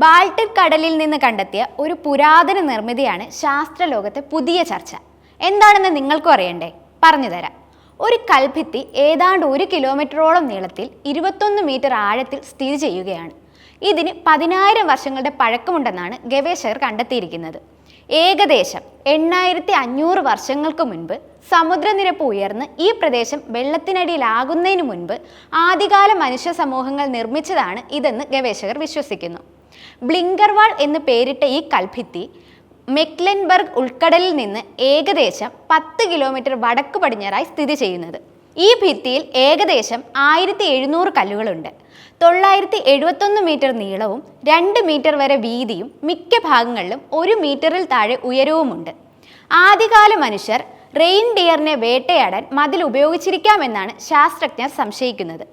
Baltic കടലിൽ നിന്ന് കണ്ടെത്തിയ ഒരു പുരാതന നിർമ്മിതിയാണ് ശാസ്ത്രലോകത്തെ പുതിയ ചർച്ച. എന്താണെന്ന് നിങ്ങൾക്കും അറിയണ്ടേ? പറഞ്ഞുതരാം ഒരു കൽഭിത്തി ഏതാണ്ട് ഒരു കിലോമീറ്ററോളം നീളത്തിൽ ഇരുപത്തൊന്ന് മീറ്റർ ആഴത്തിൽ സ്ഥിതി ചെയ്യുകയാണ്. ഇതിന് പതിനായിരം വർഷങ്ങളുടെ പഴക്കമുണ്ടെന്നാണ് ഗവേഷകർ കണ്ടെത്തിയിരിക്കുന്നത്. ഏകദേശം എണ്ണായിരത്തി അഞ്ഞൂറ് വർഷങ്ങൾക്ക് മുൻപ് സമുദ്രനിരപ്പ് ഉയർന്ന് ഈ പ്രദേശം വെള്ളത്തിനടിയിലാകുന്നതിന് മുൻപ് ആദ്യകാല മനുഷ്യ സമൂഹങ്ങൾ നിർമ്മിച്ചതാണ് ഇതെന്ന് ഗവേഷകർ വിശ്വസിക്കുന്നു. ബ്ലിങ്കർവാൾ എന്ന് പേരിട്ട ഈ കൽഭിത്തി മെക്ലൻബർഗ് ഉൾക്കടലിൽ നിന്ന് ഏകദേശം പത്ത് കിലോമീറ്റർ വടക്ക് പടിഞ്ഞാറായി സ്ഥിതി ചെയ്യുന്നത്. ഈ ഭിത്തിയിൽ ഏകദേശം ആയിരത്തി എഴുന്നൂറ് കല്ലുകളുണ്ട്. തൊള്ളായിരത്തി എഴുപത്തൊന്ന് മീറ്റർ നീളവും രണ്ട് മീറ്റർ വരെ വീതിയും മിക്ക ഭാഗങ്ങളിലും ഒരു മീറ്ററിൽ താഴെ ഉയരവുമുണ്ട്. ആദ്യകാല മനുഷ്യർ റെയിൻ ഡിയറിനെ വേട്ടയാടാൻ മതിൽ ഉപയോഗിച്ചിരിക്കാമെന്നാണ് ശാസ്ത്രജ്ഞർ സംശയിക്കുന്നത്.